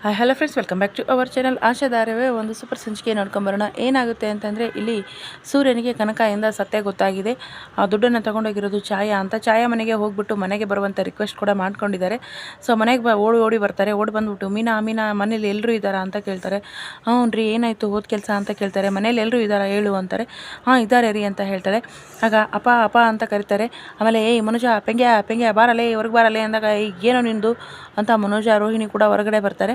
Hi hello friends welcome back to our channel ಆಶಾಧಾರವೇ ಒಂದು super ಸಂಚಿಕೆ ನೋಡ್ಕೊಂಬರೋಣ. ಏನಾಗುತ್ತೆ ಅಂತಂದರೆ ಇಲ್ಲಿ ಸೂರ್ಯನಿಗೆ ಕನಕಾಯಿಂದ ಸತ್ಯ ಗೊತ್ತಾಗಿದೆ. ಆ ದುಡ್ಡನ್ನು ತೊಗೊಂಡೋಗಿರೋದು ಛಾಯಾ ಅಂತ ಛಾಯಾ ಮನೆಗೆ ಹೋಗ್ಬಿಟ್ಟು ಮನೆಗೆ ಬರುವಂಥ ರಿಕ್ವೆಸ್ಟ್ ಕೂಡ ಮಾಡ್ಕೊಂಡಿದ್ದಾರೆ. ಸೊ ಮನೆಗೆ ಬ ಓಡಿ ಓಡಿ ಬರ್ತಾರೆ. ಓಡಿ ಬಂದುಬಿಟ್ಟು ಮೀನಾ ಮೀನಾ ಮನೇಲಿ ಎಲ್ಲರೂ ಇದ್ದಾರಾ? ಅಂತ ಕೇಳ್ತಾರೆ. ಹ್ಞೂ ರೀ ಏನಾಯಿತು? ಹೋದ ಕೆಲಸ ಅಂತ ಕೇಳ್ತಾರೆ. ಮನೇಲಿ ಎಲ್ಲರೂ ಇದ್ದಾರಾ? ಹೇಳು ಅಂತಾರೆ. ಹಾಂ ಇದ್ದಾರೆ ರೀ ಅಂತ ಹೇಳ್ತಾರೆ. ಆಗ ಅಪ್ಪ ಅಪ್ಪ ಅಂತ ಕರೀತಾರೆ. ಆಮೇಲೆ ಏಯ್ ಮನುಜ ಪೆಂಗ್ಯ ಪೆಂಗ್ಯ ಬಾರಲೇ ಹೊರಗೆ ಬಾರಲೇ? ಅಂದಾಗ "ಏಯ್, ಏನೋ ನಿಂದು? ಅಂತ ಮನೋಜ ರೋಹಿಣಿ ಕೂಡ ಹೊರಗಡೆ ಬರ್ತಾರೆ.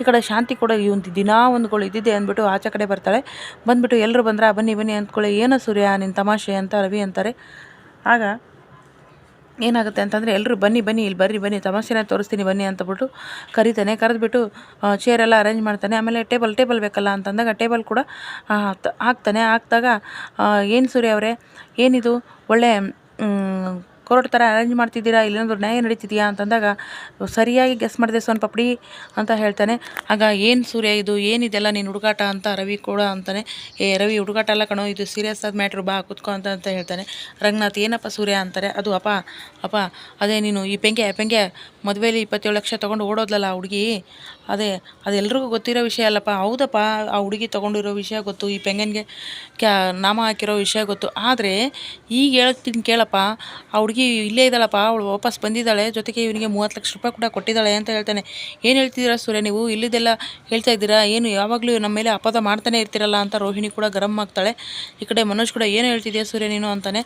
ಈ ಕಡೆ ಶಾಂತಿ ಕೂಡ ಇವಂತ ದಿನ ಒಂದುಗಳು ಇದ್ದಿದ್ದೆ ಅಂದ್ಬಿಟ್ಟು ಆಚೆ ಕಡೆ ಬರ್ತಾಳೆ. ಬಂದ್ಬಿಟ್ಟು ಎಲ್ಲರೂ ಬಂದ್ರೆ, ಬನ್ನಿ ಬನ್ನಿ ಅಂದ್ಕೊಳ್ಳಿ, ಏನೋ ಸೂರ್ಯ ನಿನ್ನ ತಮಾಷೆ ಅಂತ ರವಿ ಅಂತಾರೆ. ಆಗ ಏನಾಗುತ್ತೆ ಅಂತಂದರೆ ಎಲ್ಲರೂ ಬನ್ನಿ ಬನ್ನಿ, ಇಲ್ಲಿ ಬರ್ರಿ, ಬನ್ನಿ, ತಮಾಷೆನ ತೋರಿಸ್ತೀನಿ, ಬನ್ನಿ ಅಂತಬಿಟ್ಟು ಕರಿತಾನೆ. ಕರೆದ್ಬಿಟ್ಟು ಚೇರ್ ಎಲ್ಲ ಅರೇಂಜ್ ಮಾಡ್ತಾನೆ. ಆಮೇಲೆ ಟೇಬಲ್ ಟೇಬಲ್ ಬೇಕಲ್ಲ ಅಂತಂದಾಗ ಟೇಬಲ್ ಕೂಡ ಹಾಕ್ತಾನೆ. ಹಾಕ್ದಾಗ ಏನು ಸೂರ್ಯ ಅವರೇ? ಏನಿದು? ಒಳ್ಳೆ ಕೋರ್ಟ್ ಥರ ಅರೇಂಜ್ ಮಾಡ್ತಿದ್ದೀರಾ? ಇಲ್ಲಾಂದ್ರೆ ನ್ಯಾಯ ನಡೀತಿದೆಯಾ ಅಂತಂದಾಗ, ಸರಿಯಾಗಿ ಗೆಸ್ ಮಾಡಿದೆ ಸೋನ್ ಪಪಡಿ ಅಂತ ಹೇಳ್ತಾನೆ. ಆಗ ಏನು ಸೂರ್ಯ ಇದು? ಏನಿದೆಲ್ಲ ನೀನು ಹುಡುಗಾಟ ಅಂತ ರವಿ ಕೂಡ ಅಂತಾನೆ. ಏ ರವಿ, ಹುಡುಗಾಟ ಅಲ್ಲ ಕಣೋ, ಇದು ಸೀರಿಯಸ್ ಆದ ಮ್ಯಾಟ್ರ್ ಬಾ, ಕುತ್ಕೋ ಅಂತ ಅಂತ ಹೇಳ್ತಾನೆ. ರಂಗನಾಥ್ ಏನಪ್ಪ ಸೂರ್ಯ ಅಂತಾರೆ? ಅದು ಅಪ್ಪ ಅಪ್ಪ, ಅದೇ ನೀನು ಈ ಪೆಂಗೆ ಪೆಂಗೆ ಮದುವೆಯಲ್ಲಿ ಇಪ್ಪತ್ತೇಳು ಲಕ್ಷ ತೊಗೊಂಡು ಓಡೋದಲ್ಲ ಆ ಹುಡುಗಿ? ಅದೇ ಅದೆಲ್ಲರಿಗೂ ಗೊತ್ತಿರೋ ವಿಷಯ ಅಲ್ಲಪ್ಪ. ಹೌದಪ್ಪ, ಆ ಹುಡುಗಿ ತೊಗೊಂಡಿರೋ ವಿಷಯ ಗೊತ್ತು, ಈ ಪೆಂಗನ್ಗೆ ಕ್ಯಾ ನಾಮ ಹಾಕಿರೋ ವಿಷಯ ಗೊತ್ತು. ಆದರೆ, ಈಗ ಹೇಳ್ತೀನಿ ಕೇಳಪ್ಪ, ಆ ಇಲ್ಲೇ ಇದ್ದಾಳಪ್ಪ, ಅವಳು ವಾಪಸ್ ಬಂದಿದ್ದಾಳೆ, ಜೊತೆಗೆ ಇವನಿಗೆ ಮೂವತ್ತು ಲಕ್ಷ ರೂಪಾಯಿ ಕೂಡ ಕೊಟ್ಟಿದ್ದಾಳೆ ಅಂತ ಹೇಳ್ತಾನೆ. ಏನು ಹೇಳ್ತಿದ್ದೀರಾ ಸೂರ್ಯ, ನೀವು ಇಲ್ಲಿದ್ದೆಲ್ಲ ಹೇಳ್ತಾ ಇದ್ದೀರಾ? ಏನು, ಯಾವಾಗಲೂ ನಮ್ಮ ಮೇಲೆ ಅಪದ ಮಾಡ್ತಾನೆ ಇರ್ತೀರಲ್ಲ ಅಂತ ರೋಹಿಣಿ ಕೂಡ ಗರಂ ಆಗ್ತಾಳೆ. ಈ ಕಡೆ ಮನೋಜ್ ಕೂಡ ಏನು ಹೇಳ್ತಿದ್ಯಾ ಸೂರ್ಯ ನೀನು ಅಂತಾನೆ.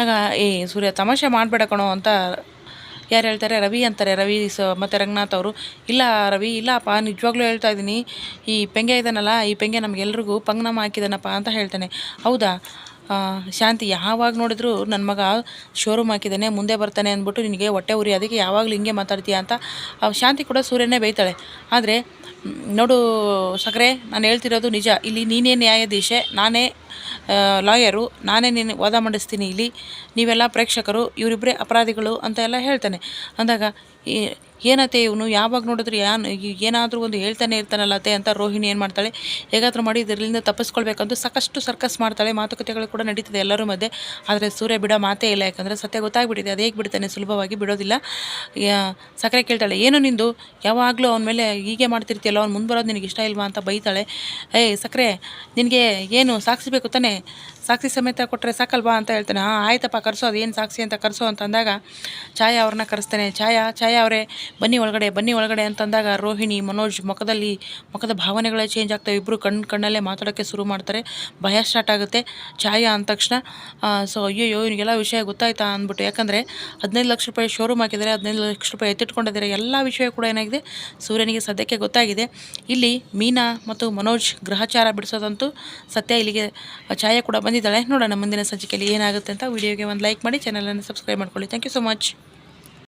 ಆಗ, ಏ ಸೂರ್ಯ, ತಮಾಷೆ ಮಾಡಬೇಡ ಕಣೋ ಅಂತ ಯಾರು ಹೇಳ್ತಾರೆ? ರವಿ ಅಂತಾರೆ. ರವಿ ಸ, ಮತ್ತು ರಂಗನಾಥ್ ಅವರು. ಇಲ್ಲ ರವಿ, ಇಲ್ಲಪ್ಪ, ನಿಜವಾಗ್ಲೂ ಹೇಳ್ತಾ ಇದ್ದೀನಿ. ಈ ಪೆಂಗೆ ಇದ್ದಾನಲ್ಲ ಈ ಪೆಂಗೆ ನಮಗೆಲ್ರಿಗೂ ಪಂಗ್ನಮ್ಮ ಹಾಕಿದಾನಪ್ಪ ಅಂತ ಹೇಳ್ತಾನೆ. ಹೌದಾ? ಶಾಂತಿ ಯಾವಾಗ ನೋಡಿದ್ರು ನನ್ನ ಮಗ ಶೋರೂಮ್ ಹಾಕಿದ್ದಾನೆ, ಮುಂದೆ ಬರ್ತಾನೆ ಅಂದ್ಬಿಟ್ಟು ನಿನಗೆ ಹೊಟ್ಟೆ ಉರಿ, ಅದಕ್ಕೆ ಯಾವಾಗಲೂ ಹಿಂಗೆ ಮಾತಾಡ್ತೀಯ ಅಂತ. ಶಾಂತಿ ಕೂಡ ಸೂರ್ಯನೇ ಬೈತಾಳೆ ಆದರೆ ನೋಡು ಸಕ್ಕರೆ ನಾನು ಹೇಳ್ತಿರೋದು ನಿಜ. ಇಲ್ಲಿ ನೀನೇ ನ್ಯಾಯಾಧೀಶೆ, ನಾನೇ ಲಾಯರು, ನಾನೇ ನಿನ್ನ ವಾದ ಮಂಡಿಸ್ತೀನಿ ಇಲ್ಲಿ. ನೀವೆಲ್ಲ ಪ್ರೇಕ್ಷಕರು, ಇವರಿಬ್ಬರೇ ಅಪರಾಧಿಗಳು ಅಂತ ಎಲ್ಲ ಹೇಳ್ತಾನೆ. ಅಂದಾಗ ಏನತ್ತೆ ಇವನು? ಯಾವಾಗ ನೋಡಿದ್ರೆ ಯಾನ್ ಏನಾದರೂ ಒಂದು ಹೇಳ್ತಾನೆ ಇರ್ತಾನಲ್ಲ ಅತ್ತೆ? ಅಂತ ರೋಹಿಣಿ ಏನು ಮಾಡ್ತಾಳೆ, ಹೇಗಾದರೂ ಮಾಡಿ ಇದರಿಂದ ತಪ್ಪಿಸ್ಕೊಳ್ಬೇಕಂತ ಸಾಕಷ್ಟು ಸರ್ಕಸ್ ಮಾಡ್ತಾಳೆ. ಮಾತುಕತೆಗಳು ಕೂಡ ನಡೀತದೆ ಎಲ್ಲರ ಮಧ್ಯೆ. ಆದರೆ ಸೂರ್ಯ ಬಿಡೋ ಮಾತೇ ಇಲ್ಲ. ಯಾಕಂದರೆ ಸತ್ಯ ಗೊತ್ತಾಗ್ಬಿಟ್ಟಿದೆ. ಅದು ಹೇಗೆ ಬಿಡ್ತಾನೆ? ಸುಲಭವಾಗಿ ಬಿಡೋದಿಲ್ಲ. ಸಕ್ಕರೆ ಕೇಳ್ತಾಳೆ, ಏನು ನಿಂದು? ಯಾವಾಗಲೂ ಅವನ ಮೇಲೆ ಹೀಗೆ ಮಾಡ್ತಿರ್ತೀಯಲ್ಲ? ಅವ್ನು ಮುಂದೆ ಬರೋದು ನಿನಗೆ ಇಷ್ಟ ಇಲ್ವಾ? ಅಂತ ಬೈತಾಳೆ. ಏಯ್ ಸಕ್ಕರೆ, ನಿನಗೆ ಏನು ಸಾಕ್ಷಿ ಬೇಕು ತಾನೇ? ಸಾಕ್ಷಿ ಸಮೇತ ಕೊಟ್ಟರೆ ಸಾಕಲ್ವಾ ಅಂತ ಹೇಳ್ತಾನೆ. ಹಾಂ, ಆಯ್ತಪ್ಪ, ಕರೆಸೋ, ಅದೇನು ಸಾಕ್ಷಿ ಅಂತ ಕರೆಸೋ ಅಂತ ಅಂದಾಗ ಛಾಯಾ ಅವ್ರನ್ನ ಕರೆಸ್ತಾನೆ. ಛಾಯಾ ಛಾಯಾ ಅವರೇ, ಬನ್ನಿ ಒಳಗಡೆ ಬನ್ನಿ ಒಳಗಡೆ ಅಂತಂದಾಗ ರೋಹಿಣಿ, ಮನೋಜ್ ಮುಖದಲ್ಲಿ, ಮುಖದ ಭಾವನೆಗಳೇ ಚೇಂಜ್ ಆಗ್ತವೆ. ಇಬ್ಬರು ಕಣ್ಣು ಕಣ್ಣಲ್ಲೇ ಮಾತಾಡೋಕ್ಕೆ ಶುರು ಮಾಡ್ತಾರೆ. ಭಯ ಸ್ಟಾರ್ಟ್ ಆಗುತ್ತೆ ಛಾಯಾ ಅಂದ ತಕ್ಷಣ. ಸೊ ಅಯ್ಯಯ್ಯೋ, ಇವನಿಗೆಲ್ಲ ವಿಷಯ ಗೊತ್ತಾಯ್ತಾ ಅಂದ್ಬಿಟ್ಟು. ಯಾಕಂದರೆ ಹದಿನೈದು ಲಕ್ಷ ರೂಪಾಯಿ ಶೋರೂಮ್ ಹಾಕಿದ್ದಾರೆ, ಹದಿನೈದು ಲಕ್ಷ ರೂಪಾಯಿ ಎತ್ತಿಟ್ಕೊಂಡಿದ್ದಾರೆ. ಎಲ್ಲ ವಿಷಯ ಕೂಡ ಏನಾಗಿದೆ, ಸೂರ್ಯನಿಗೆ ಸದ್ಯಕ್ಕೆ ಗೊತ್ತಾಗಿದೆ. ಇಲ್ಲಿ ಮೀನಾ ಮತ್ತು ಮನೋಜ್ ಗ್ರಹಚಾರ ಬಿಡಿಸೋದಂತೂ ಸತ್ಯ. ಇಲ್ಲಿಗೆ ಛಾಯಾ ಕೂಡ ಬಂದಿದ್ದಾಳೆ. ನೋಡೋಣ ಮುಂದಿನ ಸಂಚಿಕೆಯಲ್ಲಿ ಏನಾಗುತ್ತೆ ಅಂತ. ವಿಡಿಯೋಗೆ ಒಂದು ಲೈಕ್ ಮಾಡಿ ಚಾನಲನ್ನು ಸಬ್ಸ್ಕ್ರೈಬ್ ಮಾಡ್ಕೊಳ್ಳಿ. Thank you so much